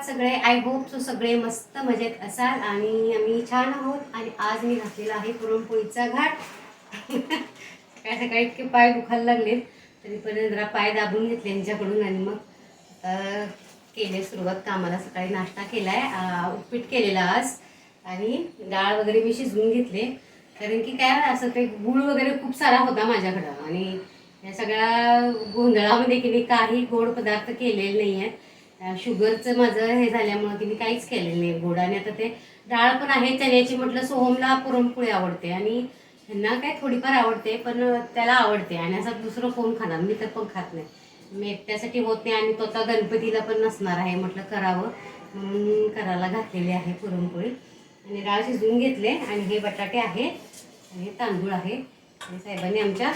आहात सगळे. I hope so सगळे मस्त मजेत असाल आणि आम्ही छान आहोत आणि आज मी घातलेला आहे पुरणपोळीचा घाट. सकाळी सकाळी इतके पाय दुखायला लागले तरी पण जरा पाय दाबून घेतले यांच्याकडून आणि मग आता केले सुरुवात. कामाला सकाळी नाश्ता केला आहे उपीट केलेला आज. आणि डाळ वगैरे मी शिजवून घेतले. कारण की काय असं ते गुळ वगैरे खूप सारा होता माझ्याकडं. आणि या सगळ्या गोंधळामध्ये की मी काही गोड पदार्थ केलेले नाही आहेत शुगरचं माझं हे झाल्यामुळं की मी काहीच केलेलं नाही. गोड आणि आता ते डाळ पण आहे चण्याची म्हटलं सोहमला पुरणपोळी आवडते आणि ह्यांना काय थोडीफार आवडते पण त्याला आवडते आणि असं दुसरं कोण खाणार? मी तर पण खात नाही. मी एकट्यासाठी होत नाही आणि तो आता गणपतीला पण नसणार आहे म्हटलं करावं. म्हणून करायला घातलेली आहे पुरणपोळी. आणि डाळ शिजवून घेतले आणि हे बटाटे आहे आणि हे तांदूळ आहे. आणि साहेबांनी आमच्या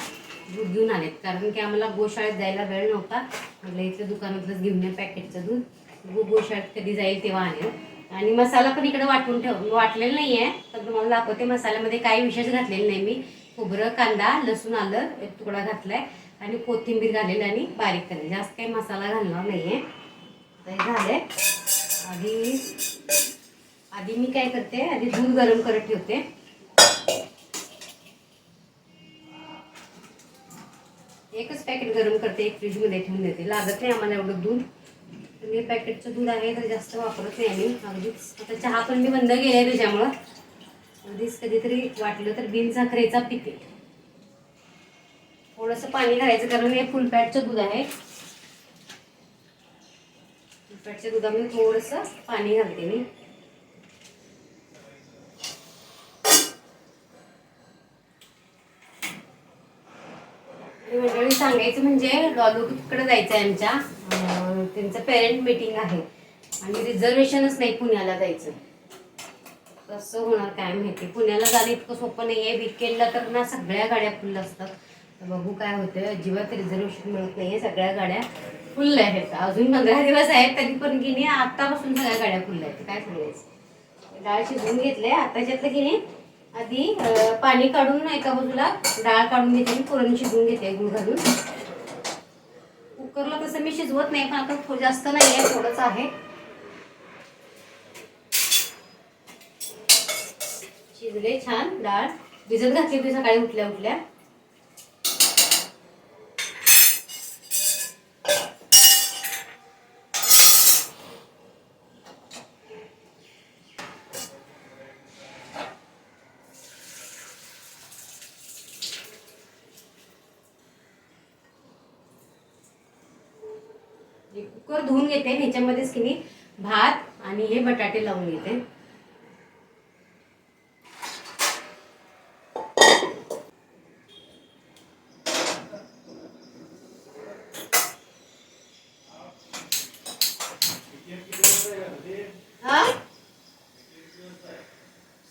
दूध घेऊन आलेत. कारण की आम्हाला गोशाळेत जायला वेळ नव्हता. म्हटलं इथलं दुकानातलंच घेऊन ये पॅकेटचं दूध. गो गोशाळेत कधी जाईल तेव्हा आणेल. आणि मसाला पण इकडे वाटून ठेव वाटलेला नाही आहे तर तुम्हाला दाखवते मसाल्यामध्ये काही विशेष घातलेलं नाही मी. खोबरं कांदा लसूण आलं एक तुकडा घातला आहे आणि कोथिंबीर घालेल आणि बारीक केले जास्त काही मसाला घालणार नाही आहे तर झालं आधी आधी मी काय करते आधी दूध गरम करत ठेवते. एकच पॅकेट गरम करते एक फ्रीजमध्ये ठेवून देते. लागत नाही आम्हाला एवढं दूध. तर हे पॅकेटचं दूध आहे तर जास्त वापरत नाही आम्ही. अगदीच. आता चहा पण मी बंद केला आहे त्याच्यामुळं. अगदीच कधीतरी वाटलं तर बिन साखरेचा पिते. थोडंसं पाणी घालायचं कारण हे फुल पॅटचं दूध आहे. फुल फॅटच्या दुधामध्ये थोडंसं पाणी घालते मी आणि मंडळी सांगायचं म्हणजे लॉलूकडे जायचं आहे आमच्या. त्यांचं पेरेंट मीटिंग आहे. आणि रिझर्वेशनच नाही पुण्याला जायचं. कसं होणार काय माहिती? पुण्याला जाणं इतकं सोपं नाही आहे विकेंडला तर ना सगळ्या गाड्या फुल असतात. तर बघू काय होतं अजिबात रिझर्वेशन मिळत नाही आहे सगळ्या गाड्या फुल आहेत. अजून पंधरा दिवस आहेत तरी पण की नाही आत्तापासून सगळ्या गाड्या फुल आहेत. काय सांगायचं? डाळ शिजवून घेतले आत्ताच्यातलं की नाही आधी पाणी काढून एका बाजूला डाळ काढून घेते आणि पुरण शिजवून घेते गुळ घालून. कुकरला तसं मी शिजवत नाही पण आता जास्त नाही आहे थोडंच आहे. शिजले छान डाळ. भिजत घातली होती सकाळी उठल्या उठल्या हे कुकर धुवून घेते आणि ह्याच्यामध्येच की नाही भात बटाटे लावून घेते. हा?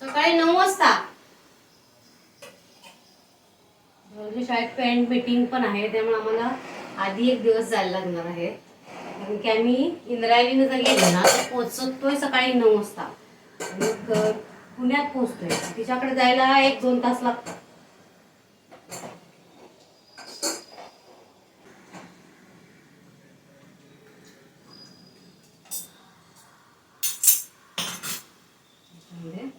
सकाळी नऊ वाजता? शाळेत पेरेंट मीटिंग पण आहे त्यामुळे आम्हाला आधी एक दिवस जायला लागणार आहे. कारण की आम्ही इंद्रायणीनं जर गेलो ना तर पोचतोय सकाळी नऊ वाजता. मग पुण्यात पोचतोय. तिच्याकडे जायला एक दोन तास लागतात त्याच्यामध्ये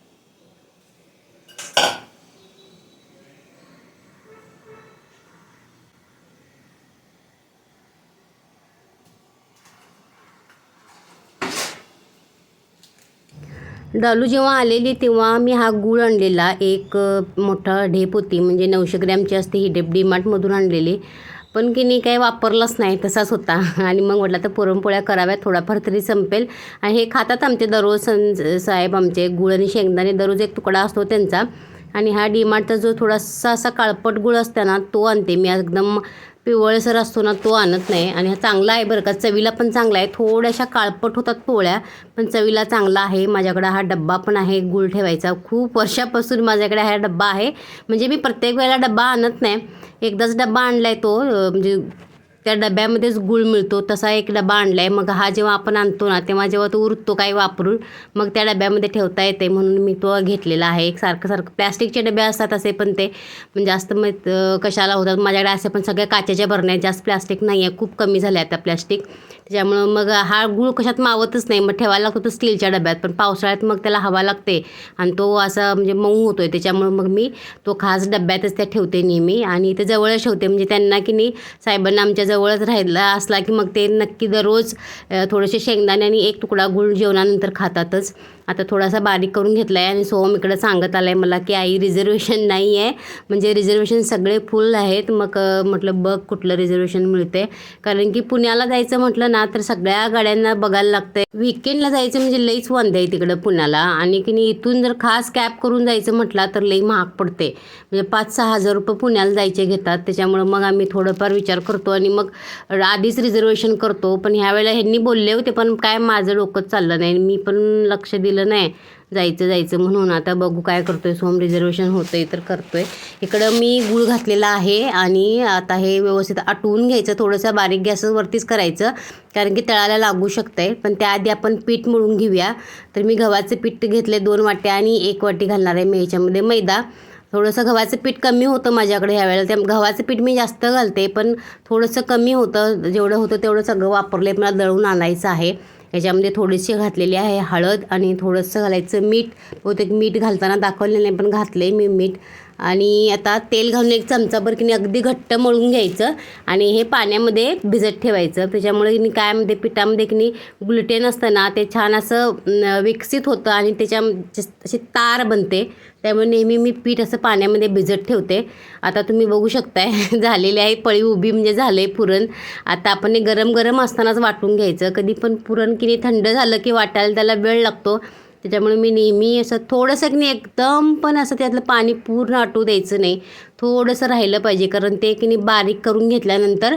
डालू जेव्हा आलेली तेव्हा मी हा गूळ आणलेला. एक मोठा ढेप होती. म्हणजे नऊशे ग्रॅमची असते ही ढेप डीमार्टमधून आणलेली. पण की नाही काही वापरलाच नाही तसाच होता. आणि मग म्हटलं तर पुरणपोळ्या कराव्यात थोडाफार तरी संपेल. आणि हे खातात आमचे दररोज सं साहेब आमचे गुळ आणि शेंगदाणे. दररोज एक तुकडा असतो त्यांचा. आणि हा डीमार्टचा जो थोडासा असा काळपट गुळ असतो ना तो आणते. मी एकदम पिवळसर असतो ना तो आणत नाही. आणि हा चांगला आहे बरं का. चवीला पण चांगला आहे. थोड्याशा काळपट होतात पोळ्या पण चवीला चांगला आहे. माझ्याकडे हा डब्बा पण आहे गुळ ठेवायचा. खूप वर्षापासून माझ्याकडे हा डब्बा आहे. म्हणजे मी प्रत्येक वेळेला डब्बा आणत नाही. एकदाच डब्बा आणला आहे तो म्हणजे त्या डब्यामध्येच गूळ मिळतो तसा एक डबा आणला आहे मग हा जेव्हा आपण आणतो ना तेव्हा जेव्हा तो उरतो काही वापरून मग त्या डब्यामध्ये ठेवता येते म्हणून मी तो घेतलेला आहे. एक सारखं सारखं. प्लॅस्टिकचे डबे असतात असे पण ते म्हणजे जास्त मग कशाला होतात? माझ्याकडे असे पण सगळ्या काचेच्या भरण्या जास्त प्लॅस्टिक नाही आहे खूप कमी झाले आता प्लॅस्टिक. त्याच्यामुळं मग हा गूळ कशात मावतच नाही. मग ठेवायला लागतो तो स्टीलच्या डब्यात. पण पावसाळ्यात मग त्याला हवा लागते. आणि तो असा म्हणजे मऊ होतो आहे त्याच्यामुळं मग मी तो खास डब्यातच त्या ठेवते नेहमी. आणि ते जवळच ठेवते. म्हणजे त्यांना की नाही साहेबांना आमच्या जवळच राहिला असला की मग ते नक्की दररोज थोडेसे शेंगदाणे आणि एक तुकडा गूळ जेवणानंतर खातातच. आता थोडासा बारीक करून घेतला आहे आणि सोहम इकडं सांगत आला आहे मला की आई रिझर्वेशन नाही आहे म्हणजे रिझर्वेशन सगळे फुल आहेत. मग म्हटलं बघ कुठलं रिझर्वेशन मिळते कारण की पुण्याला जायचं म्हटलं ना तर सगळ्या गाड्यांना बघायला लागतंय. विकेंडला जायचं म्हणजे लईच वांदे आहे तिकडं पुण्याला. आणि की नाही इथून जर खास कॅब करून जायचं म्हटलं तर लई महाग पडते म्हणजे पाच सहा हजार रुपये पुण्याला जायचे घेतात. त्याच्यामुळं मग आम्ही थोडंफार विचार करतो आणि मग आधीच रिझर्वेशन करतो. पण ह्यावेळेला ह्यांनी बोलले होते पण काय माझं डोकंच चाललं नाही. मी पण लक्ष दिलं नाही. जायचं जायचं म्हणून. आता बघू काय करतो आहे सोम रिझर्वेशन आहे तर करतो आहे इकडं मी गूळ घातलेला आहे आणि आता हे व्यवस्थित आटवून घ्यायचं. थोडंसं बारीक गॅसवरतीच करायचं. कारण की तळाला लागू शकतं आहे पण त्याआधी आपण पीठ मळून घेऊया. तर मी गव्हाचं पीठ घेतले दोन वाट्या आणि एक वाटी घालणार आहे मी ह्याच्यामध्ये मैदा. थोडंसं गव्हाचं पीठ कमी होतं माझ्याकडे ह्यावेळेला त्या गव्हाचं पीठ मी जास्त घालते पण थोडंसं कमी होतं. जेवढं होतं तेवढं सगळं वापरले मला दळून आणायचं आहे. याच्यामध्ये थोडीशी घातलेली आहे हळद आणि थोडंसं घालायचं मीठ. बहुतेक मीठ घालताना दाखवले नाही पण घातलं आहे मी मीठ. आणि आता तेल घालून एक चमचाभर किनी अगदी घट्ट मळून घ्यायचं आणि हे पाण्यामध्ये भिजत ठेवायचं. त्याच्यामुळे किनी काय म्हणते पिठामध्ये की नाही ग्लुटेन असतं ना ते छान असं विकसित होतं आणि त्याच्या अशी तार बनते. त्यामुळे नेहमी मी पीठ असं पाण्यामध्ये भिजत ठेवते. आता तुम्ही बघू शकताय झालेली आहे पळी उभी म्हणजे झालं आहे पुरण. आता आपण हे गरम गरम असतानाच वाटून घ्यायचं. कधी पण पुरण की नाही थंड झालं की वाटायला त्याला वेळ लागतो. त्याच्यामुळे मी नेहमी असं थोडंसं की नाही एकदम पण असं त्यातलं पाणी पूर्ण आटू द्यायचं नाही. थोडंसं राहिलं पाहिजे कारण ते की नाही बारीक करून घेतल्यानंतर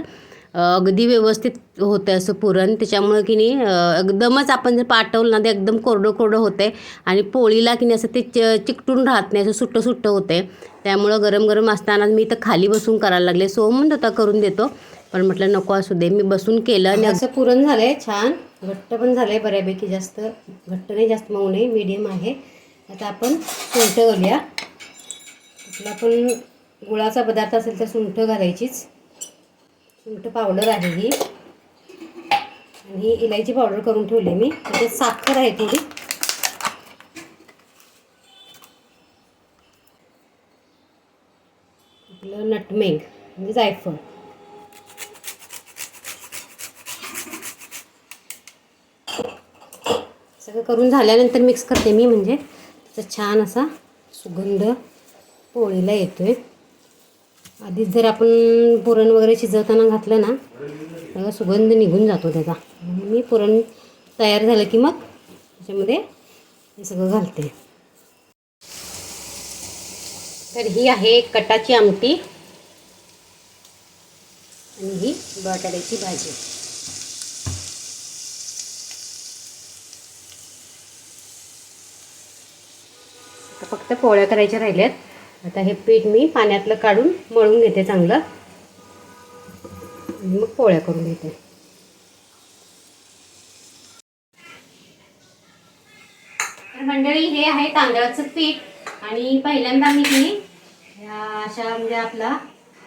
अगदी व्यवस्थित होतं असं पुरण. त्याच्यामुळं की नाही एकदमच आपण जर पाठवलं ना ते एकदम कोरडं कोरडं होतं आणि पोळीला की नाही असं ते च चिकटून राहत नाही असं सुट्टं सुट्टं होतं त्यामुळं गरम गरम असताना मी तर खाली बसून करायला लागले. सो म्हणत होता करून देतो. पण म्हटलं नको असू दे मी बसून केलं आणि असं पुरण झालं आहे छान. घट्ट पण झालं आहे बऱ्यापैकी जास्त. घट्ट नाही जास्त मऊ नाही मीडियम आहे. आता आपण सुंठ घालूया. कुठला पण गुळाचा पदार्थ असेल तर सुंठ घालायचीच. सुंठ पावडर आहे ही. आणि ही इलायची पावडर करून ठेवली मी. त्याच्यात साखर आहे थोडी. आपलं नटमेग म्हणजे जायफळ. सगळं करून झाल्यानंतर मिक्स करते मी म्हणजे. त्याचा छान असा सुगंध पोळीला येतोय. आधीच जर आपण पुरण वगैरे शिजवताना घातलं ना तर सुगंध निघून जातो त्याचा. म्हणून मी पुरण तयार झालं की मग त्याच्यामध्ये हे सगळं घालते. तर ही आहे कटाची आमटी आणि ही बटाट्याची भाजी. आता फक्त पोळ्या करायच्या राहिल्यात. आता हे पीठ मी पाण्यातलं काढून मळून घेते चांगलं. आणि मग पोळ्या करून घेते. तर मंडळी हे आहे तांदळाचं पीठ. आणि पहिल्यांदा मी की अशा म्हणजे आपला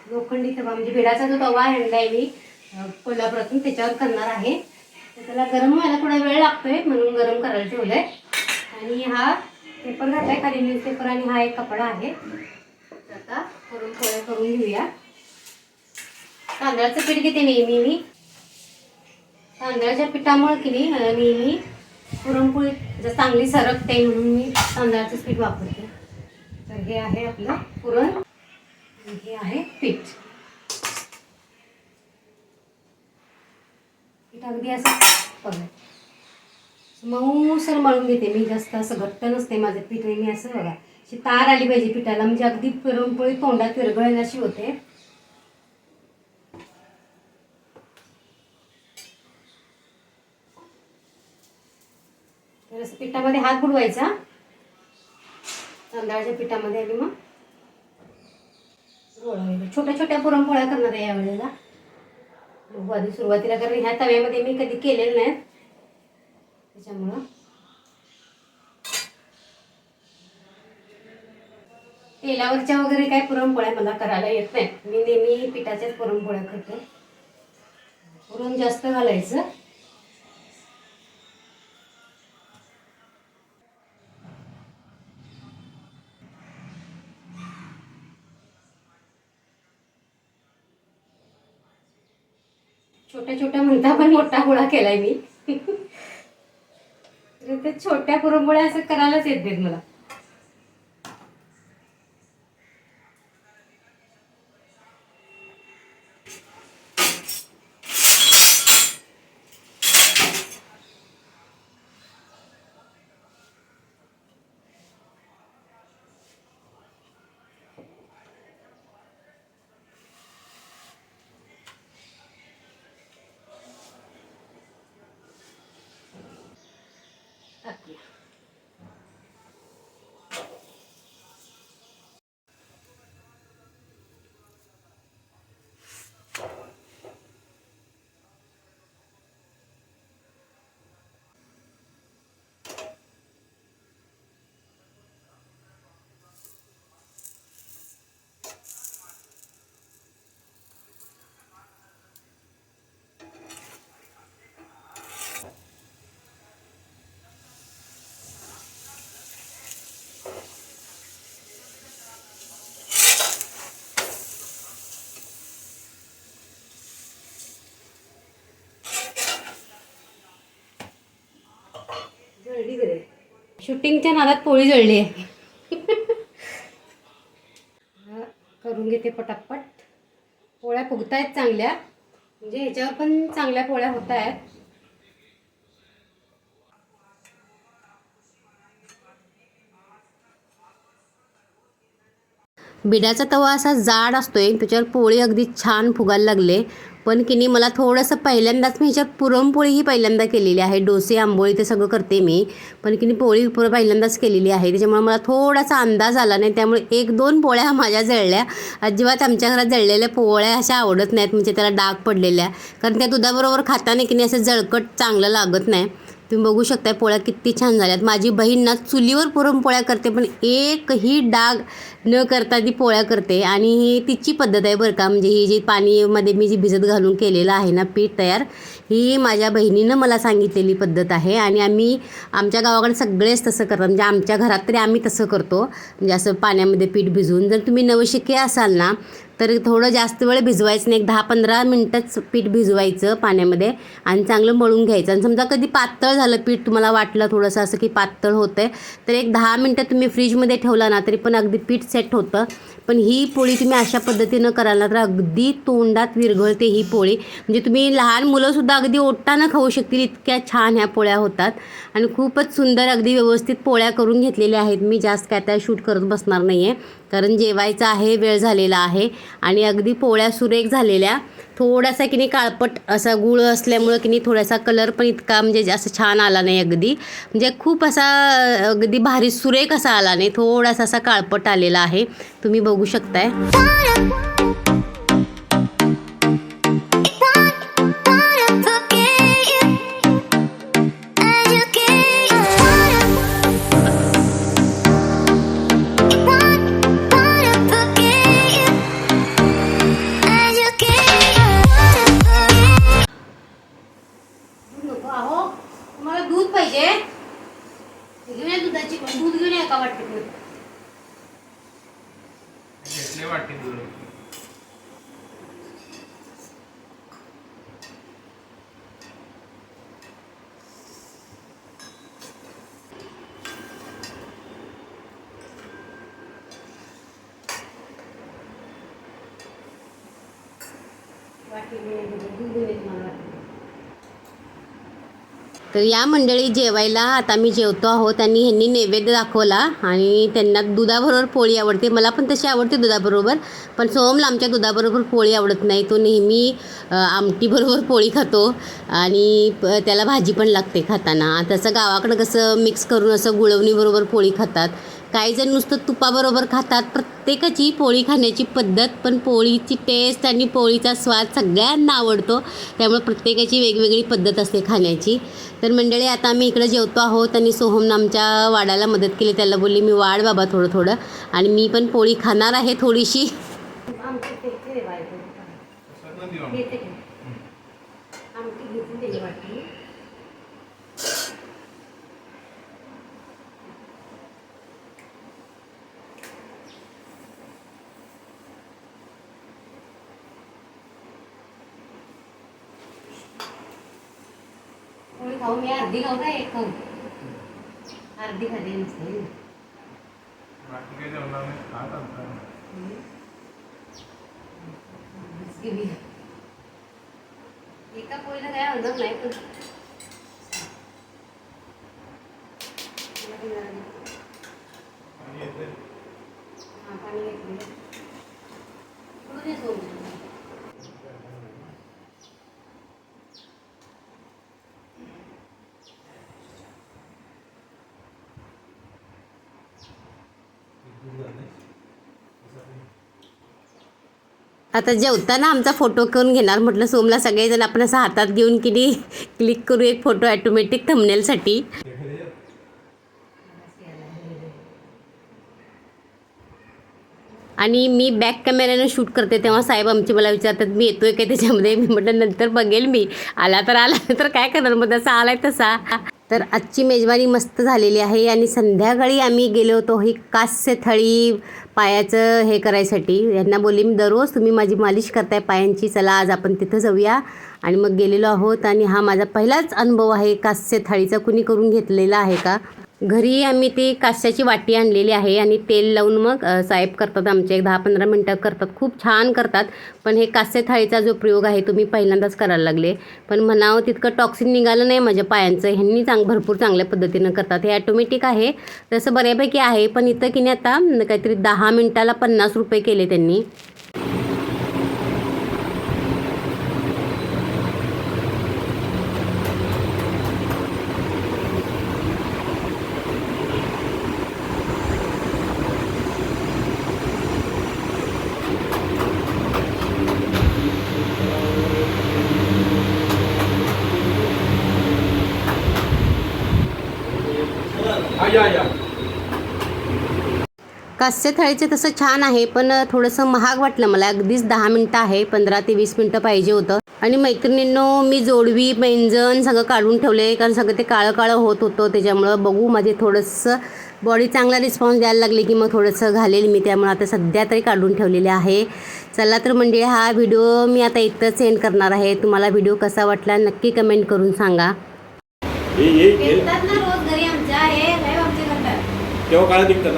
लोखंडी तवा म्हणजे बिडाचा जो तवा आणलाय मी कोल्हापुरातून त्याच्यावर करणार आहे. तर त्याला गरम व्हायला थोडा वेळ लागतोय म्हणून गरम करायला ठेवलंय. आणि हा पेपर घातलाय खाली न्यूजपेपर आणि हा एक कपडा आहे. आता करून पोळ्या करून घेऊया. तांदळाचं पीठ घेते नेहमी मी तांदळाच्या पिठामुळे की नाही नेहमी पुरणपोळी जर चांगली सरकते म्हणून मी तांदळाचं पीठ वापरते. तर हे आहे आपलं पुरण. हे आहे पीठ. पीठ अगदी असं बघा मऊसर मळून घेते मी जास्त असं घट्ट नसते माझं पीठ मी असं बघा अशी तार आली पाहिजे पिठाला म्हणजे अगदी पुरणपोळी तोंडात विरघळेल अशी होते. तर असं पिठामध्ये हात बुडवायचा. तांदळाच्या पिठामध्ये आली मग. गोळायला छोट्या छोट्या पुरणपोळ्या करणार आहे यावेळेला. आधी सुरुवातीला कारण ह्या तव्यामध्ये मी कधी केलेलं नाही. त्याच्यामुळं. तेलावरच्या वगैरे काय पुरणपोळ्या मला करायला येत नाही. मी नेहमी पिठाच्याच पुरणपोळ्या करते. पुरण जास्त घालायचं. छोट्या छोट्या म्हणता पण मोठा गोळा केलाय मी. ते छोट्या पुरणपोळ्या असं करायलाच येत नाहीत मला टाकूया. जळली गं रे. शूटिंगच्या नादात पोळी जळली आहे. करून घेते पटापट. पोळ्या फुगतायत चांगल्या. म्हणजे ह्याच्यावर पण चांगल्या पोळ्या होत आहेत बिडाचा तवा असा जाड असतोय त्याच्यावर पोळी अगदी छान फुगायला लागले. पण की नाही मला थोडंसं पहिल्यांदाच मी ह्याच्यात पुरणपोळी ही पहिल्यांदा केलेली आहे. डोसे आंबोळी ते सगळं करते मी. पण की नाही पोळी पुरं पहिल्यांदाच केलेली आहे. त्याच्यामुळे मला थोडासा अंदाज आला नाही. त्यामुळे एक दोन पोळ्या माझ्या जळल्या. अजिबात आमच्या घरात जळलेल्या पोळ्या अशा आवडत नाहीत. म्हणजे त्याला डाग पडलेल्या. कारण त्या दुधाबरोबर खाताना की नाही असं जळकट चांगलं लागत नाही. तुम्ही बघू शकताय पोळ्या किती छान झाल्यात. माझी बहीण ना चुलीवर पुरणपोळ्या करते पण एकही डाग न करता ती पोळ्या करते. आणि ही तिची पद्धत आहे बरं का म्हणजे ही जी पाणीमध्ये मी जी भिजत घालून केलेलं आहे ना पीठ तयार ही माझ्या बहिणीनं मला सांगितलेली पद्धत आहे आणि आम्ही आमच्या गावाकडे सगळेच तसं करतात. म्हणजे आमच्या घरात तरी आम्ही तसं करतो. म्हणजे असं पाण्यामध्ये पीठ भिजवून जर तुम्ही नवशिके असाल ना तर थोडं जास्त वेळ भिजवायचं नाही. एक दहा पंधरा मिनटंच पीठ भिजवायचं पाण्यामध्ये आणि चांगलं मळून घ्यायचं. आणि समजा कधी पातळ झालं पीठ तुम्हाला वाटलं थोडंसं असं की पातळ होतं आहे तर एक दहा मिनटं तुम्ही फ्रीजमध्ये ठेवला ना तरी पण अगदी पीठ सेट होतं. पण ही पोळी तुम्ही अशा पद्धतीनं कराल ना तर अगदी तोंडात विरघळते ही पोळी. म्हणजे तुम्ही लहान मुलंसुद्धा अगदी ओटानं खाऊ शकतील इतक्या छान ह्या पोळ्या होतात. आणि खूपच सुंदर अगदी व्यवस्थित पोळ्या करून घेतलेल्या आहेत. मी जास्त काय त्या शूट करत बसणार नाही आहे कारण जेवायचं आहे वेळ झालेला आहे. आणि अगदी पोळ्या सुरेख झालेल्या. थोडासा की नाही काळपट असा गुळ असल्यामुळं की नाही थोडासा कलर पण इतका म्हणजे जास्त छान आला नाही अगदी. म्हणजे खूप असा अगदी भारी सुरेख असा आला नाही. थोडासा असा काळपट आलेला आहे. तुम्ही बघू शकताय. पाहिजे? घेऊन या दुधाची पण दूध घेऊन या का वाटते घेतले वाटते दूध वाटी घेऊन या, दूध घेऊन या तुम्हाला वाटतं तर या मंडळी जेवायला आता मी जेवतो आहोत आणि ह्यांनी नैवेद्य दाखवला आणि त्यांना दुधाबरोबर पोळी आवडते. मला पण तशी आवडते दुधाबरोबर पण सोमला आमच्या दुधाबरोबर पोळी आवडत नाही. तो नेहमी आमटीबरोबर पोळी खातो आणि प- त्याला भाजी पण लागते खाताना. तसं गावाकडं कसं मिक्स करून असं गुळवणीबरोबर पोळी खातात. काही जण नुसतं तुपाबरोबर खातात. प्रत्येकाची पोळी खाण्याची पद्धत पण पोळीची टेस्ट आणि पोळीचा स्वाद सगळ्यांना आवडतो. त्यामुळे प्रत्येकाची वेगवेगळी पद्धत असते खाण्याची. तर मंडळी आता आम्ही इकडे जेवतो आहोत आणि सोहमनं आमच्या वाढायला मदत केली. त्याला बोलली मी वाढ बाबा थोडं थोडं आणि मी पण पोळी खाणार आहे थोडीशी आमटी ते ते दे बाई कसं देऊ घेते घे. आमटी घेतली त्याची वाटी खाऊ मी अर्धी खाऊ का एक खाऊ अर्धी खाते नसते. बाकी काही जेवणार नाही खात आता एका पोळीला काय होणार नाही पण आणि येते हा, पाणी घेतलं. कुठून येतो? आता जेवताना आमचा फोटो करून घेणार? म्हटलं सोमला सगळेजण आपण असं हातात घेऊन किती क्लिक करू एक फोटो ॲटोमॅटिक थंबनेलसाठी आणि मी बॅक कॅमेऱ्यानं शूट करते तेव्हा साहेब आमचे मला विचारतात मी येतोय काय त्याच्यामध्ये? मी म्हटलं नंतर बघेल मी. आला तर आला तर काय करणार? मग तसा आलाय तसा. तर आजची मेजवानी मस्त झालेली आहे आणि संध्याकाळी आम्ही गेलो होतो ही कास्य थळी पायाचं हे करायसाठी. यांना बोलले मी दररोज तुम्ही माझी मालिश करताय पायांची चला आज आपण तिथं जाऊया. आणि मग गेलेलो आहोत आणि हा माझा पहिलाच अनुभव आहे. कास्य थाळीचा कुणी करून घेतलेला आहे का? घरी आम्ही ती काश्याची वाटी आणलेली आहे आणि तेल लावून मग साहेब करतात आमचे. एक दहा पंधरा मिनटं करतात. खूप छान करतात. पण हे कास्य थाळीचा जो प्रयोग आहे तो मी पहिल्यांदाच करायला लागले. पण म्हणावं तितकं टॉक्सिन निघालं नाही माझ्या पायांचं. ह्यांनी चांग भरपूर चांगल्या पद्धतीनं करतात. हे ॲटोमॅटिक आहे. तसं बऱ्यापैकी आहे. पण इथं की नाही आता काहीतरी दहा मिनटाला पन्नास रुपये केले त्यांनी. कास्य थाळीचे तसं छान आहे पण थोडंसं महाग वाटलं मला. अगदीच दहा मिनटं आहे पंधरा ते वीस मिनटं पाहिजे होतं. आणि मैत्रिणींनो मी जोडवी पैंजण सगळं काढून ठेवले कारण सगळं ते काळं काळं होत होतं. त्याच्यामुळं बघू माझे थोडंसं बॉडी चांगला रिस्पॉन्स द्यायला लागली की मग थोडंसं घालेल मी. त्यामुळे आता सध्या तरी काढून ठेवलेले आहे. चला तर म्हणजे हा व्हिडिओ मी आता इथंच सेंड करणार आहे. तुम्हाला व्हिडिओ कसा वाटला नक्की कमेंट करून सांगा ये ये ये येतात ना रोज घरी आमच्या हे लय आमचे करतात तेव्हा काळा निघतं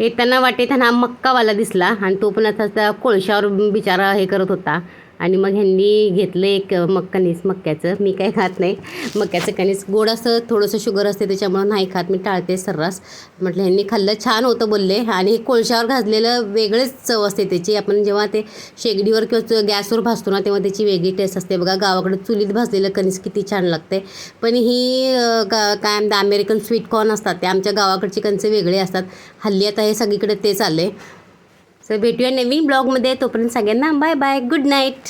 येताना वाटेत त्यांना मक्कावाला दिसला आणि तो पण आता कोळशावर बिचारा हे करत होता. आणि मग ह्यांनी घेतलं एक मग कणीस मक्याचं. मी काही खात नाही. मक्याचं कणीस गोड असं थोडंसं शुगर असते त्याच्यामुळं नाही खात. मी टाळते सर्रास. म्हटलं ह्यांनी खाल्लं छान होतं बोलले. आणि हे कोळशावर भाजलेलं वेगळेच चव असते त्याची. आपण जेव्हा ते शेगडीवर किंवा गॅसवर भाजतो ना तेव्हा त्याची वेगळी टेस्ट असते. बघा गावाकडे चुलीत भाजलेलं कणीस किती छान लागते पण ही का काय म्हणतात अमेरिकन स्वीट कॉर्न असतात. ते आमच्या गावाकडची कणसे वेगळे असतात. हल्ली आता हे सगळीकडे ते चालले सो भेटूया नवीन ब्लॉगमध्ये तोपर्यंत सगळ्यांना बाय बाय गुड नाईट